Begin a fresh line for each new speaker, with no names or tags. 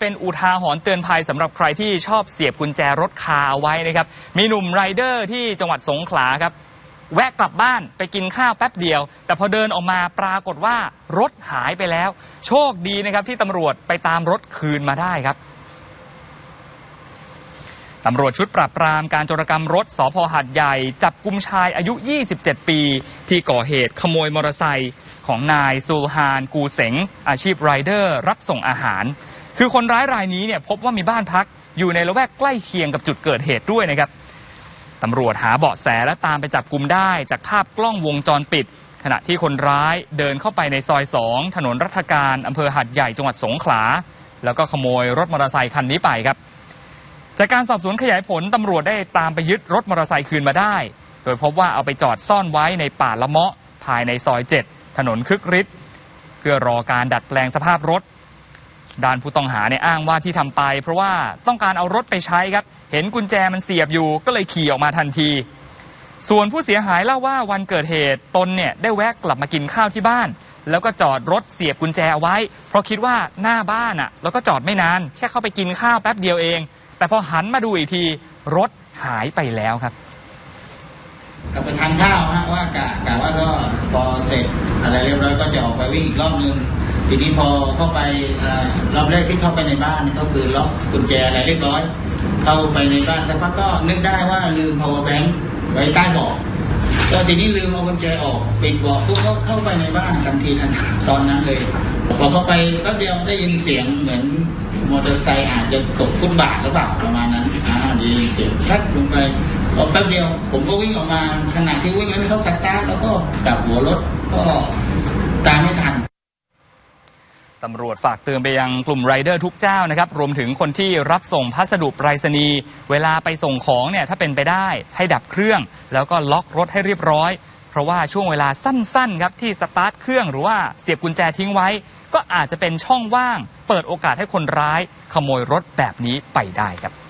เป็นอุทาหรณ์เตือนภัยสำหรับใครที่ชอบเสียบกุญแจรถคาไว้นะครับ มีหนุ่มไรเดอร์ที่จังหวัดสงขลาครับ แวะกลับบ้านไปกินข้าวแป๊บเดียว แต่พอเดินออกมาปรากฏว่ารถหายไปแล้ว โชคดีนะครับที่ตำรวจไปตามรถคืนมาได้ครับตำรวจชุดปราบปรามการโจรกรรมรถสพหัดใหญ่ จับกุมชายอายุ 27 ปี ที่ก่อเหตุขโมยมอเตอร์ไซค์ของนายซูฮานกูเสงอาชีพไรเดอร์ รับส่งอาหาร คือคนร้ายรายนี้เนี่ยพบว่ามีบ้านพักอยู่ในละแวกใกล้เคียงกับจุดเกิดเหตุด้วยนะครับตำรวจหาเบาะแสและตามไปจับกลุ่มได้จากภาพกล้องวงจรปิด ขณะที่คนร้ายเดินเข้าไปในซอย2ถนนรัฐการอำเภอหัดใหญ่จังหวัดสงขลา แล้วก็ขโมยรถมอเตอร์ไซคันนี้ไปครับ จากการสอบสวนขยายผลตำรวจได้ตามไปยึดรถมอเตอร์ไซค์คืนมาได้ โดยพบว่าเอาไปจอดซ่อนไว้ในป่าละเมาะภายในซอย 7 ถนนคึกฤทธิ์เพื่อรอการดัดแปลงสภาพรถ ด้านผู้ต้องหาเนี่ยอ้างว่าที่ทำไป เพราะว่าต้องการเอารถไปใช้ครับ เห็นกุญแจมันเสียบอยู่ก็เลยขี่ออกมาทันที ส่วนผู้เสียหายเล่าว่าวันเกิดเหตุตนเนี่ยได้แวะกลับมากินข้าวที่บ้าน แล้วก็จอดรถเสียบกุญแจเอาไว้ เพราะคิดว่าหน้าบ้านอะแล้วก็จอดไม่นานแค่เข้าไปกินข้าวแป๊บเดียวเอง แต่พอหันมาดูอีกที รถหายไปแล้วครับ
กลับไปทานข้าวฮะว่ากะกะว่าก็พอเสร็จอะไรเรียบร้อยก็จะออกไปวิ่งอีกรอบนึง ทีนี้พอเข้าไปรอบแรกที่เข้าไปในบ้านก็คือล็อกกุญแจอะไรเรียบร้อย เข้าไปในบ้านสักพักก็นึกได้ว่าลืม power bank ไว้ใต้เบาะก็ทีนี้ลืมเอากุญแจออกปิดเบาะปุ๊บก็เข้าไปในบ้านทันทีทันตอนนั้นเลยพอเข้าไปแป๊บเดียวได้ยินเสียงเหมือนมอเตอร์ไซค์อาจจะตกฟุตบาทหรือเปล่าประมาณนั้นอ่าได้ยินเสียงแป๊บลงไปพอแป๊บเดียวผมก็วิ่งออกมาขณะที่วิ่งแล้วเขาสตาร์ทแล้วก็กลับหัวรถก็ตามไม่ทัน
ตำรวจฝากเตือนไปยังกลุ่มไรเดอร์ทุกเจ้านะครับ รวมถึงคนที่รับส่งพัสดุไปรษณีย์เวลาไปส่งของเนี่ยถ้าเป็นไปได้ให้ดับเครื่อง แล้วก็ล็อกรถให้เรียบร้อย เพราะว่าช่วงเวลาสั้นๆครับที่สตาร์ทเครื่องหรือว่าเสียบกุญแจทิ้งไว้ ก็อาจจะเป็นช่องว่าง เปิดโอกาสให้คนร้ายขโมยรถแบบนี้ไปได้ครับ